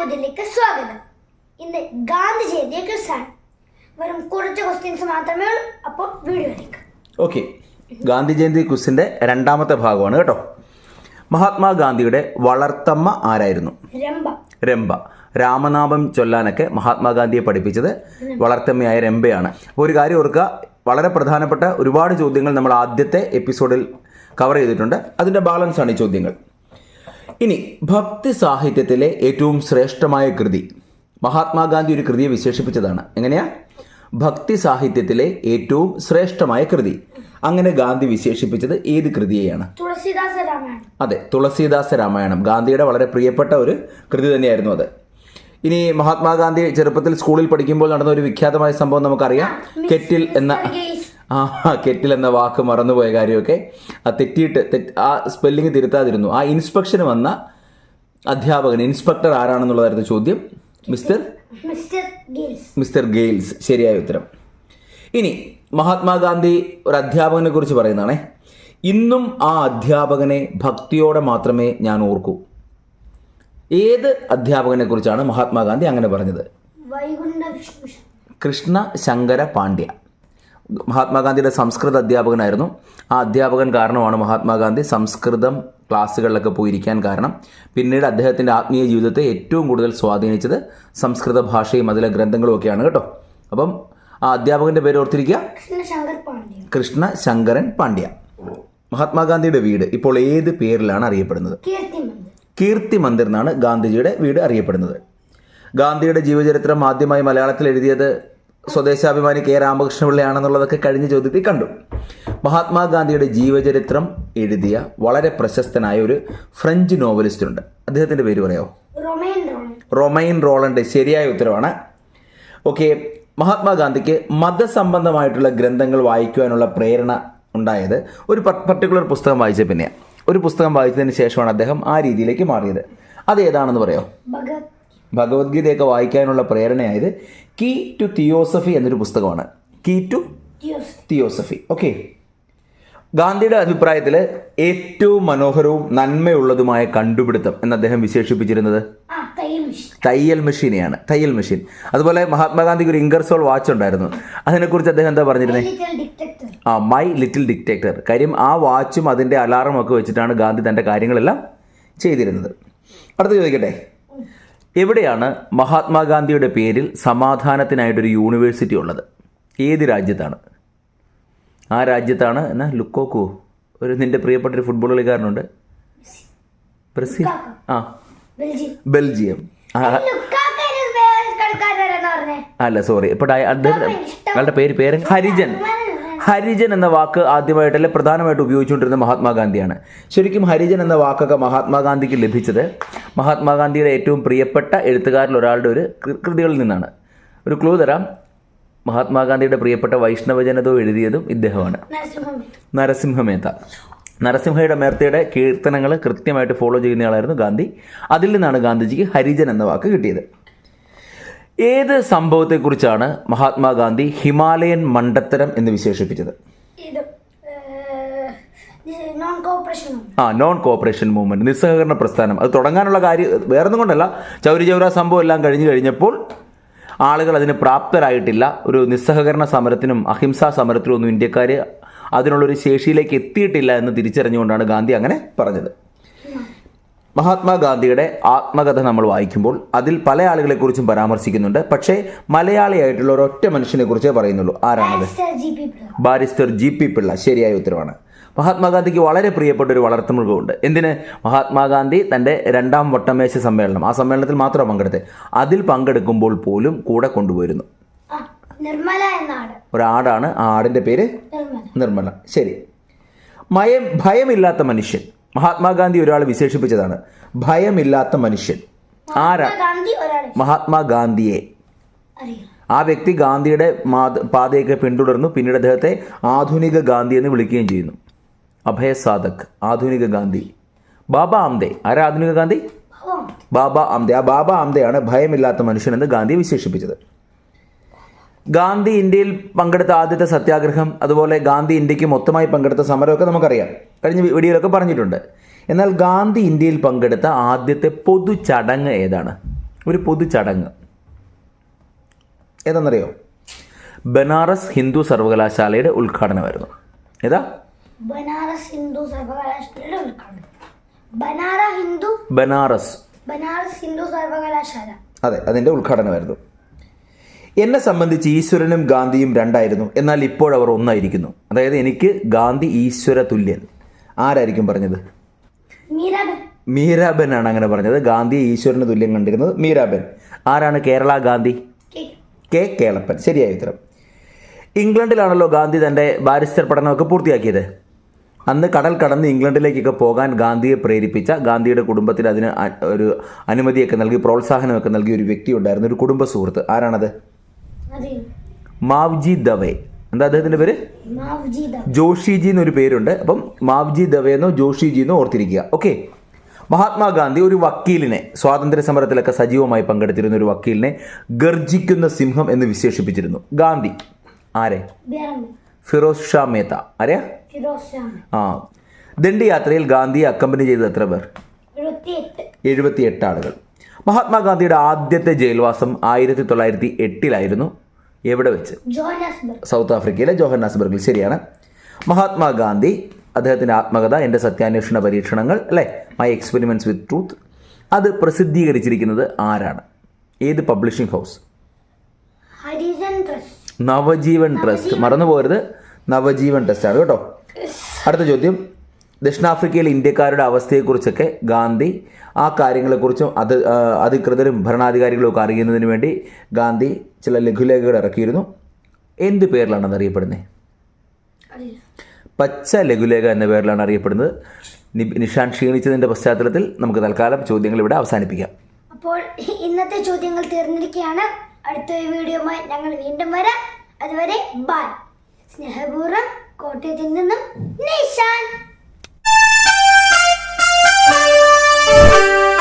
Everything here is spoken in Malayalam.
പുതിലേക്ക് സ്വാഗതം. ഇന്ന് ഗാന്ധി ജയന്തിയെ കുറിച്ചാണ് വെറും കുറച്ച് ക്വസ്റ്റ്യൻസ് മാത്രമേ ഉള്ളൂ. അപ്പോൾ വീഡിയോയിലേക്ക്. ഓക്കെ ഗാന്ധി ജയന്തി ക്വസ്റ്റിന്റെ രണ്ടാമത്തെ ഭാഗമാണ് കേട്ടോ. മഹാത്മാഗാന്ധിയുടെ വളർത്തമ്മ ആരായിരുന്നു? രംഭ. രംഭ. രാമനാമം ചൊല്ലാനൊക്കെ മഹാത്മാഗാന്ധിയെ പഠിപ്പിച്ചത് വളർത്തമ്മയായ രംഭയാണ്. അപ്പോൾ ഒരു കാര്യം ഓർക്കുക വളരെ പ്രധാനപ്പെട്ട ഒരുപാട് ചോദ്യങ്ങൾ നമ്മൾ ആദ്യത്തെ എപ്പിസോഡിൽ കവർ ചെയ്തിട്ടുണ്ട്. അതിന്റെ ബാലൻസാണ് ആണ് ഈ ചോദ്യങ്ങൾ. ഇനി ഭക്തി സാഹിത്യത്തിലെ ഏറ്റവും ശ്രേഷ്ഠമായ കൃതി. മഹാത്മാഗാന്ധി ഒരു കൃതിയെ വിശേഷിപ്പിച്ചതാണ്. എങ്ങനെയാ? ഭക്തി സാഹിത്യത്തിലെ ഏറ്റവും ശ്രേഷ്ഠമായ കൃതി. അങ്ങനെ ഗാന്ധി വിശേഷിപ്പിച്ചത് ഏത് കൃതിയെയാണ്? അതെ തുളസീദാസ രാമായണം. ഗാന്ധിയുടെ വളരെ പ്രിയപ്പെട്ട ഒരു കൃതി തന്നെയായിരുന്നു അത്. ഇനി മഹാത്മാഗാന്ധി ചെറുപ്പത്തിൽ സ്കൂളിൽ പഠിക്കുമ്പോൾ നടന്ന ഒരു വിഖ്യാതമായ സംഭവം നമുക്കറിയാം. കെറ്റിൽ എന്ന ആ കെറ്റിൽ എന്ന വാക്ക് മറന്നുപോയ കാര്യമൊക്കെ ആ തെറ്റിയിട്ട് ആ സ്പെല്ലിംഗ് തിരുത്താതിരുന്നു. ആ ഇൻസ്പെക്ഷൻ വന്ന അധ്യാപകൻ ഇൻസ്പെക്ടർ ആരാണെന്നുള്ളതായിരുന്നു ചോദ്യം? Mister mister Giles. ശരിയായ ഉത്തരം. ഇനി മഹാത്മാഗാന്ധി ഒരു അധ്യാപകനെ കുറിച്ച് പറയുന്നതാണേ. ഇന്നും ആ അധ്യാപകനെ ഭക്തിയോടെ മാത്രമേ ഞാൻ ഓർക്കൂ. ഏത് അധ്യാപകനെ കുറിച്ചാണ് മഹാത്മാഗാന്ധി അങ്ങനെ പറഞ്ഞത്? കൃഷ്ണ ശങ്കര പാണ്ഡ്യ. മഹാത്മാഗാന്ധിയുടെ സംസ്കൃത അധ്യാപകനായിരുന്നു. ആ അധ്യാപകൻ കാരണമാണ് മഹാത്മാഗാന്ധി സംസ്കൃതം ക്ലാസ്സുകളിലൊക്കെ പോയിരിക്കാൻ കാരണം. പിന്നീട് അദ്ദേഹത്തിന്റെ ആത്മീയ ജീവിതത്തെ ഏറ്റവും കൂടുതൽ സ്വാധീനിച്ചത് സംസ്കൃത ഭാഷയും അതിലെ ഗ്രന്ഥങ്ങളും ഒക്കെയാണ് കേട്ടോ. അപ്പം ആ അധ്യാപകന്റെ പേര് ഓർത്തിരിക്കുക. കൃഷ്ണ ശങ്കരൻ പാണ്ഡ്യ. മഹാത്മാഗാന്ധിയുടെ വീട് ഇപ്പോൾ ഏത് പേരിലാണ് അറിയപ്പെടുന്നത്? കീർത്തി മന്ദിർ എന്നാണ് ഗാന്ധിജിയുടെ വീട് അറിയപ്പെടുന്നത്. ഗാന്ധിയുടെ ജീവചരിത്രം ആദ്യമായി മലയാളത്തിൽ എഴുതിയത് സ്വദേശാഭിമാനി കെ രാമകൃഷ്ണപിള്ളയാണെന്നുള്ളതൊക്കെ കഴിഞ്ഞ ചോദ്യത്തിൽ കണ്ടു. മഹാത്മാഗാന്ധിയുടെ ജീവചരിത്രം എഴുതിയ വളരെ പ്രശസ്തനായ ഒരു ഫ്രഞ്ച് നോവലിസ്റ്റ് ഉണ്ട് അദ്ദേഹത്തിന്റെ പേര് പറയാമോ റൊമേൻ റോളണ്ട് ശരിയായ ഉത്തരവാണ്. ഓക്കെ മഹാത്മാഗാന്ധിക്ക് മതസംബന്ധമായിട്ടുള്ള ഗ്രന്ഥങ്ങൾ വായിക്കുവാനുള്ള പ്രേരണ ഉണ്ടായത് ഒരു പർട്ടിക്കുലർ പുസ്തകം വായിച്ച പിന്നെയാണ് ഒരു പുസ്തകം വായിച്ചതിന് ശേഷമാണ് അദ്ദേഹം ആ രീതിയിലേക്ക് മാറിയത്. അത് ഏതാണെന്ന് പറയോ ഭഗവത്ഗീതയൊക്കെ വായിക്കാനുള്ള പ്രേരണയായത് കീ ടു തിയോസഫി എന്നൊരു പുസ്തകമാണ്. Key to theosophy. ഓക്കെ. ഗാന്ധിയുടെ അഭിപ്രായത്തിൽ ഏറ്റവും മനോഹരവും നന്മയുള്ളതുമായ കണ്ടുപിടുത്തം എന്ന് അദ്ദേഹം വിശേഷിപ്പിച്ചിരുന്നത്? തയ്യൽ മെഷീനെയാണ്. തയ്യൽ മെഷീൻ. അതുപോലെ മഹാത്മാഗാന്ധിക്ക് ഒരു ഇംഗർസോൾ വാച്ച് ഉണ്ടായിരുന്നു. അതിനെക്കുറിച്ച് അദ്ദേഹം എന്താ പറഞ്ഞിരുന്നത് ആ മൈ ലിറ്റിൽ ഡിക്റ്റേറ്റർ കാര്യം ആ വാച്ചും അതിന്റെ അലാറം ഒക്കെ വെച്ചിട്ടാണ് ഗാന്ധി തന്റെ കാര്യങ്ങളെല്ലാം ചെയ്തിരുന്നത്. അടുത്ത ചോദിക്കട്ടെ? എവിടെയാണ് മഹാത്മാഗാന്ധിയുടെ പേരിൽ സമാധാനത്തിനായിട്ടൊരു യൂണിവേഴ്സിറ്റി ഉള്ളത്? ഏത് രാജ്യത്താണ്? ആ രാജ്യത്താണ് എന്നാ ലുക്കോക്കോ? ഒരു നിന്റെ പ്രിയപ്പെട്ട ഒരു ഫുട്ബോൾ കളിക്കാരനുണ്ട്. ബ്രസീൽ? ആ. ബെൽജിയം. അല്ല സോറി ഇപ്പൊ അയാളുടെ പേര് പേര്? ഹരിജൻ. ഹരിജൻ എന്ന വാക്ക് ആദ്യമായിട്ട് അല്ലെ പ്രധാനമായിട്ട് ഉപയോഗിച്ചുകൊണ്ടിരുന്ന മഹാത്മാഗാന്ധിയാണ്. ശരിക്കും ഹരിജൻ എന്ന വാക്കൊക്കെ മഹാത്മാഗാന്ധിക്ക് ലഭിച്ചത് മഹാത്മാഗാന്ധിയുടെ ഏറ്റവും പ്രിയപ്പെട്ട എഴുത്തുകാരിൽ ഒരാളുടെ ഒരു കൃതികളിൽ നിന്നാണ്. ഒരു ക്ലൂ തരാം. മഹാത്മാഗാന്ധിയുടെ പ്രിയപ്പെട്ട വൈഷ്ണവജനതോ എഴുതിയതും ഇദ്ദേഹമാണ്. നരസിംഹമേത്ത. നരസിംഹയുടെ മേർത്തയുടെ കീർത്തനങ്ങൾ കൃത്യമായിട്ട് ഫോളോ ചെയ്യുന്നയാളായിരുന്നു ഗാന്ധി. അതിൽ നിന്നാണ് ഗാന്ധിജിക്ക് ഹരിജൻ എന്ന വാക്ക് കിട്ടിയത്. ഏത് സംഭവത്തെക്കുറിച്ചാണ് മഹാത്മാഗാന്ധി ഹിമാലയൻ മണ്ടത്തരം എന്ന് വിശേഷിപ്പിച്ചത്? ഇത് നോൺ കോപ്പറേഷൻ ആ നോൺ കോപ്പറേഷൻ മൂവ്മെന്റ് നിസ്സഹകരണ പ്രസ്ഥാനം. അത് തുടങ്ങാനുള്ള കാര്യം വേറൊന്നും കൊണ്ടല്ല. ചൗരി ചൗര സംഭവം എല്ലാം കഴിഞ്ഞു കഴിഞ്ഞപ്പോൾ ആളുകൾ അതിന് പ്രാപ്തരായിട്ടില്ല. ഒരു നിസ്സഹകരണ സമരത്തിനും അഹിംസാ സമരത്തിനും ഒന്നും ഇന്ത്യക്കാർ അതിനുള്ളൊരു ശേഷിയിലേക്ക് എത്തിയിട്ടില്ല എന്ന് തിരിച്ചറിഞ്ഞുകൊണ്ടാണ് ഗാന്ധി അങ്ങനെ പറഞ്ഞത്. മഹാത്മാഗാന്ധിയുടെ ആത്മകഥ നമ്മൾ വായിക്കുമ്പോൾ അതിൽ പല ആളുകളെക്കുറിച്ചും പരാമർശിക്കുന്നുണ്ട്. പക്ഷേ മലയാളിയായിട്ടുള്ള ഒരൊറ്റ മനുഷ്യനെ കുറിച്ചേ പറയുന്നുള്ളൂ. ആരാണത്? Barrister G P Pillai. ശരിയായ ഉത്തരവാണ്. മഹാത്മാഗാന്ധിക്ക് വളരെ പ്രിയപ്പെട്ട ഒരു വളർത്തുമൃഗമുണ്ട്. എന്തിന്? മഹാത്മാഗാന്ധി തന്റെ രണ്ടാം വട്ടമേശ സമ്മേളനം ആ സമ്മേളനത്തിൽ മാത്രം പങ്കെടുത്തത് അതിൽ പങ്കെടുക്കുമ്പോൾ പോലും കൂടെ കൊണ്ടുപോയിരുന്നു. ഒരാടാണ്. ആ ആടിന്റെ പേര് നിർമ്മല. നിർമ്മല. ശരി. മയം ഭയമില്ലാത്ത മനുഷ്യൻ. മഹാത്മാഗാന്ധി ഒരാൾ വിശേഷിപ്പിച്ചതാണ്. ഭയമില്ലാത്ത മനുഷ്യൻ. ആരാ? മഹാത്മാഗാന്ധിയെ. ആ വ്യക്തി ഗാന്ധിയുടെ പാതയൊക്കെ പിന്തുടർന്നു. പിന്നീട് അദ്ദേഹത്തെ ആധുനിക ഗാന്ധി എന്ന് വിളിക്കുകയും ചെയ്യുന്നു. അഭയ സാധക് ആധുനിക ഗാന്ധി. ബാബ ആംദേ. ആരാ ആധുനിക ഗാന്ധി? ബാബ ആംദേ. ആ ബാബ ആംദെയാണ് ഭയമില്ലാത്ത മനുഷ്യൻ എന്ന് ഗാന്ധി വിശേഷിപ്പിച്ചത്. ഗാന്ധി ഇന്ത്യയിൽ പങ്കെടുത്ത ആദ്യത്തെ സത്യാഗ്രഹം അതുപോലെ ഗാന്ധി ഇന്ത്യയ്ക്ക് മൊത്തമായി പങ്കെടുത്ത സമരമൊക്കെ നമുക്കറിയാം. കഴിഞ്ഞ വീഡിയോയിലൊക്കെ പറഞ്ഞിട്ടുണ്ട്. എന്നാൽ ഗാന്ധി ഇന്ത്യയിൽ പങ്കെടുത്ത ആദ്യത്തെ പൊതു ചടങ്ങ് ഏതാണ്? ഒരു പൊതു ചടങ്ങ്. ഏതാണെന്നറിയോ? ബനാറസ് ഹിന്ദു സർവകലാശാലയുടെ ഉദ്ഘാടനമായിരുന്നു. ഏതാ? ബനാറസ് ഹിന്ദു സർവകലാശാലയുടെ ഉദ്ഘാടനം. ബനാറ ഹിന്ദു? ബനാറസ്. ബനാറസ് ഹിന്ദു സർവകലാശാല. അതെ അതിന്റെ ഉദ്ഘാടനമായിരുന്നു. എന്നെ സംബന്ധിച്ച് ഈശ്വരനും ഗാന്ധിയും രണ്ടായിരുന്നു. എന്നാൽ ഇപ്പോൾ അവർ ഒന്നായിരിക്കുന്നു. അതായത് എനിക്ക് ഗാന്ധി ഈശ്വര തുല്യൻ. ആരായിരിക്കും പറഞ്ഞത്? മീരാബൻ. ആണ് അങ്ങനെ പറഞ്ഞത്. ഗാന്ധി ഈശ്വരന് തുല്യം കണ്ടിരുന്നത് മീരാബൻ. ആരാണ് കേരള ഗാന്ധി? കെ. കേളപ്പൻ. ശരിയായ ഉത്തരം. ഇംഗ്ലണ്ടിലാണല്ലോ ഗാന്ധി തന്റെ ബാരിസ്റ്റർ പഠനമൊക്കെ പൂർത്തിയാക്കിയത്. അന്ന് കടൽ കടന്ന് ഇംഗ്ലണ്ടിലേക്കൊക്കെ പോകാൻ ഗാന്ധിയെ പ്രേരിപ്പിച്ച ഗാന്ധിയുടെ കുടുംബത്തിന് അതിന് ഒരു അനുമതിയൊക്കെ നൽകി പ്രോത്സാഹനമൊക്കെ നൽകിയ ഒരു വ്യക്തി ഉണ്ടായിരുന്നു ഒരു കുടുംബ സുഹൃത്ത്. ആരാണത്? മാവ്ജി ദവേ. എന്താ അദ്ദേഹത്തിന്റെ പേര്? ജോഷിജി എന്നൊരു പേരുണ്ട്. അപ്പം മാവ്ജി ദവേ എന്നോ ജോഷിജി എന്നോ ഓർത്തിരിക്കുക. ഓക്കെ. മഹാത്മാഗാന്ധി ഒരു വക്കീലിനെ സ്വാതന്ത്ര്യ സമരത്തിലൊക്കെ സജീവമായി പങ്കെടുത്തിരുന്ന ഒരു വക്കീലിനെ ഗർജിക്കുന്ന സിംഹം എന്ന് വിശേഷിപ്പിച്ചിരുന്നു. ഗാന്ധി. ആരെ? ഫിറോസ് ഷാ മേത്ത. ആരെയാ ആ. ദണ്ഡിയാത്രയിൽ ഗാന്ധിയെ അക്കമ്പനി ചെയ്തത് എത്ര പേർ? എഴുപത്തിയെട്ട് ആളുകൾ. മഹാത്മാഗാന്ധിയുടെ ആദ്യത്തെ ജയിൽവാസം ആയിരത്തി തൊള്ളായിരത്തി എട്ടിലായിരുന്നു എവിടെ വെച്ച്? സൗത്ത് ആഫ്രിക്കയിലെ ജോഹന്നാസ്ബർഗിൽ. ശരിയാണ്. മഹാത്മാഗാന്ധി അദ്ദേഹത്തിന്റെ ആത്മകഥ എന്റെ സത്യാന്വേഷണ പരീക്ഷണങ്ങൾ അല്ലേ? മൈ എക്സ്പെരിമെന്റ്സ് വിത്ത് ട്രൂത്ത് അത് പ്രസിദ്ധീകരിച്ചിരിക്കുന്നത് ആരാണ്? ഏത് പബ്ലിഷിംഗ് ഹൗസ്? നവജീവൻ ട്രസ്റ്റ്. മറന്നു പോകരുത് നവജീവൻ ട്രസ്റ്റ് ആണ് കേട്ടോ. അടുത്ത ചോദ്യം. ദക്ഷിണാഫ്രിക്കയിലെ ഇന്ത്യക്കാരുടെ അവസ്ഥയെക്കുറിച്ചൊക്കെ ഗാന്ധി ആ കാര്യങ്ങളെക്കുറിച്ചും അത് അധികൃതരും ഭരണാധികാരികളും ഒക്കെ അറിയുന്നതിന് വേണ്ടി ഗാന്ധി ചില ലഘുലേഖകൾ ഇറക്കിയിരുന്നു. എന്ത് പേരിലാണ് അറിയപ്പെടുന്നത് പച്ച ലഘുലേഖ എന്ന പേരിലാണ് അറിയപ്പെടുന്നത്. നിഷാൻ ക്ഷീണിച്ചതിന്റെ പശ്ചാത്തലത്തിൽ നമുക്ക് തൽക്കാലം ചോദ്യങ്ങൾ ഇവിടെ അവസാനിപ്പിക്കാം. അപ്പോൾ ഇന്നത്തെ ചോദ്യങ്ങൾ തീർന്നിരിക്കുകയാണ്. അടുത്ത വീഡിയോയുമായി ഞങ്ങൾ വീണ്ടും വരാം. അതുവരെ ബൈ. സ്നേഹപൂർവം കോട്ടയത്തിൽ നിന്നും നിഷാൻ. Thank you.